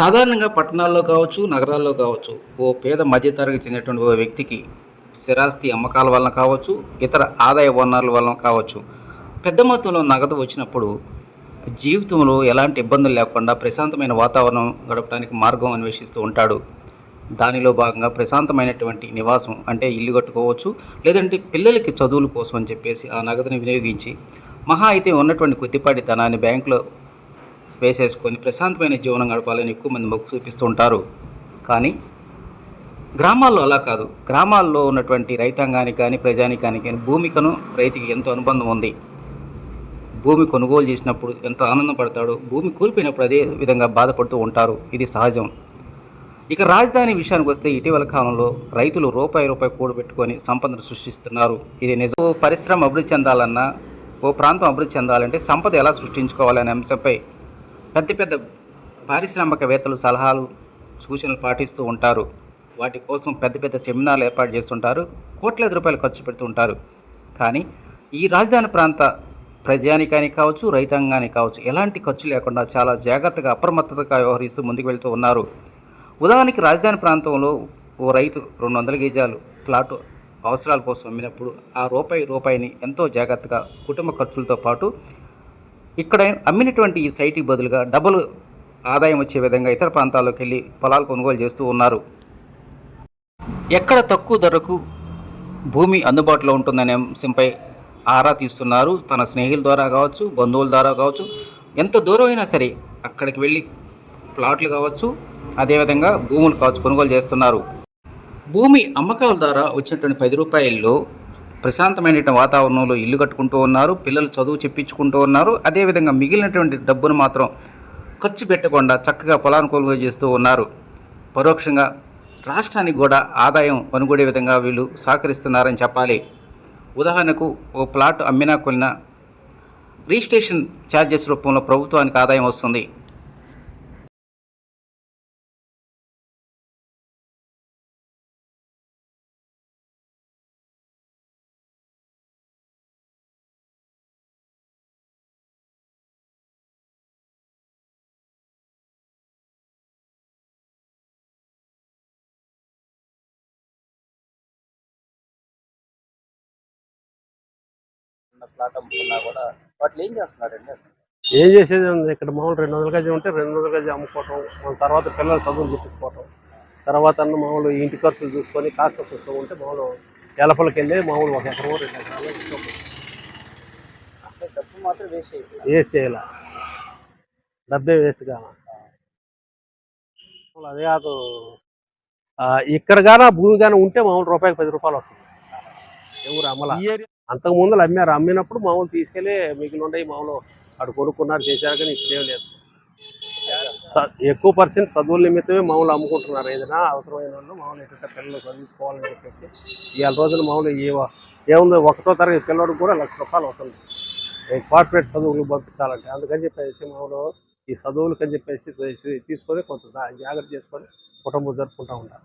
సాధారణంగా పట్టణాల్లో కావచ్చు నగరాల్లో కావచ్చు ఓ పేద మధ్యతరగతి చెందినటువంటి ఓ వ్యక్తికి స్థిరాస్తి అమ్మకాల వలన కావచ్చు ఇతర ఆదాయ వనరుల వలన కావచ్చు పెద్ద మొత్తంలో నగదు వచ్చినప్పుడు జీవితంలో ఎలాంటి ఇబ్బందులు లేకుండా ప్రశాంతమైన వాతావరణం గడపడానికి మార్గం అన్వేషిస్తూ ఉంటాడు. దానిలో భాగంగా ప్రశాంతమైనటువంటి నివాసం అంటే ఇల్లు కట్టుకోవచ్చు లేదంటే పిల్లలకి చదువుల కోసం అని చెప్పేసి ఆ నగదుని వినియోగించి మహా అయితే ఉన్నటువంటి కొద్దిపాటి ధనాన్ని బ్యాంకులో వేసేసుకొని ప్రశాంతమైన జీవనం గడపాలని ఎక్కువ మంది మొక్కు చూపిస్తూ ఉంటారు. కానీ గ్రామాల్లో అలా కాదు. గ్రామాల్లో ఉన్నటువంటి రైతాంగానికి కానీ ప్రజానికానికి కానీ భూమికను రైతుకి ఎంతో అనుబంధం ఉంది. భూమి కొనుగోలు చేసినప్పుడు ఎంత ఆనందపడతాడో భూమి కోల్పోయినప్పుడు అదే విధంగా బాధపడుతూ ఉంటారు. ఇది సహజం. ఇక రాజధాని విషయానికి వస్తే ఇటీవల కాలంలో రైతులు రూపాయి రూపాయి కూడబెట్టుకొని సంపదను సృష్టిస్తున్నారు. ఇది నిజం. పరిశ్రమ అభివృద్ధి చెందాలన్నా ఓ ప్రాంతం అభివృద్ధి చెందాలంటే సంపద ఎలా సృష్టించుకోవాలనే అంశంపై పెద్ద పెద్ద పారిశ్రామికవేత్తలు సలహాలు సూచనలు పాటిస్తూ ఉంటారు. వాటి కోసం పెద్ద పెద్ద సెమినార్లు ఏర్పాటు చేస్తుంటారు. కోట్లాది రూపాయలు ఖర్చు పెడుతూ ఉంటారు. కానీ ఈ రాజధాని ప్రాంత ప్రజానికానికి కావచ్చు రైతాంగానికి కావచ్చు ఎలాంటి ఖర్చు లేకుండా చాలా జాగ్రత్తగా అప్రమత్తతగా వ్యవహరిస్తూ ముందుకు వెళ్తూ ఉన్నారు. ఉదాహరణకి రాజధాని ప్రాంతంలో ఓ రైతు రెండు వందల గేజాలు ప్లాటు అవసరాల కోసం అమ్మినప్పుడు ఆ రూపాయి రూపాయిని ఎంతో జాగ్రత్తగా కుటుంబ ఖర్చులతో పాటు ఇక్కడ అమ్మినటువంటి ఈ సైట్కి బదులుగా డబుల్ ఆదాయం వచ్చే విధంగా ఇతర ప్రాంతాల్లోకి వెళ్ళి పొలాలు కొనుగోలు చేస్తూ ఉన్నారు. ఎక్కడ తక్కువ ధరకు భూమి అందుబాటులో ఉంటుందనే అంశంపై ఆరా తీస్తున్నారు. తన స్నేహితుల ద్వారా కావచ్చు బంధువుల ద్వారా కావచ్చు ఎంత దూరం అయినా సరే అక్కడికి వెళ్ళి ప్లాట్లు కావచ్చు అదేవిధంగా భూములు కావచ్చు కొనుగోలు చేస్తున్నారు. భూమి అమ్మకాల ద్వారా వచ్చినటువంటి పది రూపాయల్లో ప్రశాంతమైనటువంటి వాతావరణంలో ఇల్లు కట్టుకుంటూ ఉన్నారు పిల్లలు చదువు చెప్పించుకుంటూ ఉన్నారు. అదేవిధంగా మిగిలినటువంటి డబ్బును మాత్రం ఖర్చు పెట్టకుండా చక్కగా పొలాన్ని కొనుగోలు చేస్తూ ఉన్నారు. పరోక్షంగా రాష్ట్రానికి కూడా ఆదాయం కొనుగోడే విధంగా వీళ్ళు సహకరిస్తున్నారని చెప్పాలి. ఉదాహరణకు ఓ ప్లాట్ అమ్మినా కొన్నా రిజిస్ట్రేషన్ ఛార్జెస్ రూపంలో ప్రభుత్వానికి ఆదాయం వస్తుంది. ప్లాట్ అమ్ముకున్నా కూడా వాటిలో ఏం చేస్తున్నారండి అసలు? ఏం చేసేది ఉంది ఇక్కడ మామూలు రెండు వందల గజం ఉంటే రెండు వందల గజం అమ్ముకోవటం మన తర్వాత పిల్లల చదువులు చెప్పించుకోవటం తర్వాత అన్న మామూలు ఇంటి ఖర్చులు చూసుకొని కాస్త పుస్తకం ఉంటే మామూలు ఎలపలకి వెళ్ళి మామూలు ఒక ఎకరం రెండు ఎకరాలు డబ్బు మాత్రం వేస్ట్ వేస్ట్ చేయాల. డబ్బే వేస్ట్ కాల. అదే కాదు. ఇక్కడ గాన భూమి గాన ఉంటే మామూలు రూపాయికి పది రూపాయలు వస్తుంది. ఎవరు అమ్మల? అంతకు ముందు అమ్మారు అమ్మినప్పుడు మామూలు తీసుకెళ్ళి మిగిలిన ఉండే మామూలు అటు కొనుక్కున్నారు చేశారు కానీ ఇప్పుడేం లేదు. ఎక్కువ పర్సెంట్ చదువుల నిమిత్తమే మామూలు అమ్ముకుంటున్నారు. ఏదైనా అవసరమైన వాళ్ళు మామూలు ఎట్లా పిల్లలు చదివించుకోవాలని చెప్పేసి ఇవాళ రోజున మామూలు ఏ ఏముంది ఒకటో తరగతి పిల్లడికి కూడా లక్ష రూపాయలు అవుతుంది ఈ కార్పొరేట్ చదువులు పంపించాలంటే. అందుకని చెప్పేసి మామూలు ఈ చదువులకి అని చెప్పేసి తీసుకొని కొంత జాగ్రత్త చేసుకొని కుటుంబం జరుపుకుంటూ ఉంటారు.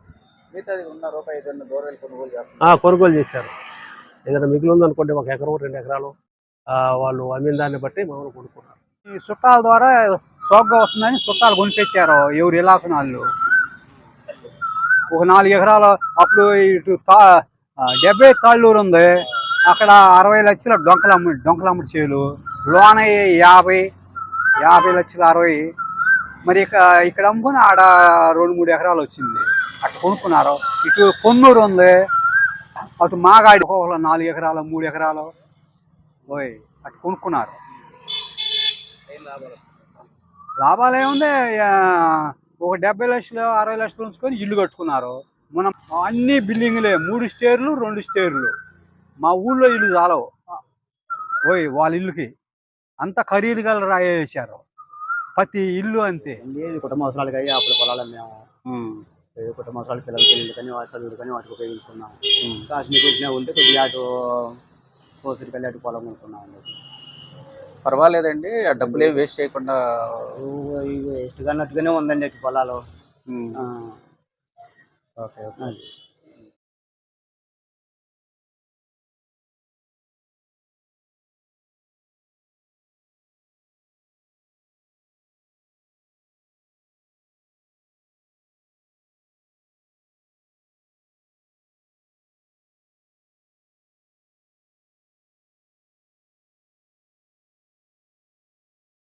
కొనుగోలు చేశారు. ఏదైనా మిగిలి ఉందనుకోండి ఒక ఎకరం రెండు ఎకరాలు వాళ్ళు అమ్మిన దాన్ని బట్టి మామూలు కొనుక్కున్నారు. ఈ చుట్టాల ద్వారా సోగ్గా వస్తుందని చుట్టాలు కొనిపెట్టారు ఎవరు ఇలాసిన వాళ్ళు ఒక నాలుగు ఎకరాలు అప్పుడు ఇటు తా డెబ్బై తాళ్ళూరు ఉంది. అక్కడ అరవై లక్షల డొంకలమ్మ డొంకలమ్మ చేలు. లోన యాభై యాభై లక్షల అరవై. మరి ఇక ఇక్కడ అమ్ముకుని ఆడ రెండు మూడు ఎకరాలు వచ్చింది. అట్లా కొనుక్కున్నారు. ఇటు కొన్నూరు ఉంది. అటు మాగాడి ఒక నాలుగు ఎకరాలు మూడు ఎకరాలు? ఓయ్ అటు కొనుక్కున్నారు. లాభాలు? ఏముంది? ఒక డెబ్బై లక్షలు అరవై లక్షలు ఉంచుకొని ఇల్లు కట్టుకున్నారు. మనం అన్ని బిల్డింగ్లే మూడు స్టేర్లు రెండు స్టేర్లు. మా ఊళ్ళో ఇల్లు చాలవు. ఓయ్ వాళ్ళ ఇల్లుకి. అంత ఖరీదు గల రాయేసారు ప్రతి ఇల్లు అంతే. కుటుంబ అవసరాలకి అయ్యి అప్పుడు పొలాలు మేము. కుటుంబ అవసరాలు పిల్లలకి ఇల్లు కానీ చదువులు కానీ వాటికి ఉపయోగించుకున్నాం. కాశ్మీర్ వచ్చినా ఉంటే కొద్దిగా అటు కోసరికి వెళ్ళి అటు పొలం కొనుక్కున్నాం పర్వాలేదండి ఆ డబ్బులు ఏం వేస్ట్ చేయకుండా వేస్ట్ అన్నట్టుగానే ఉందండి అటు పొలాలు. Okay okay.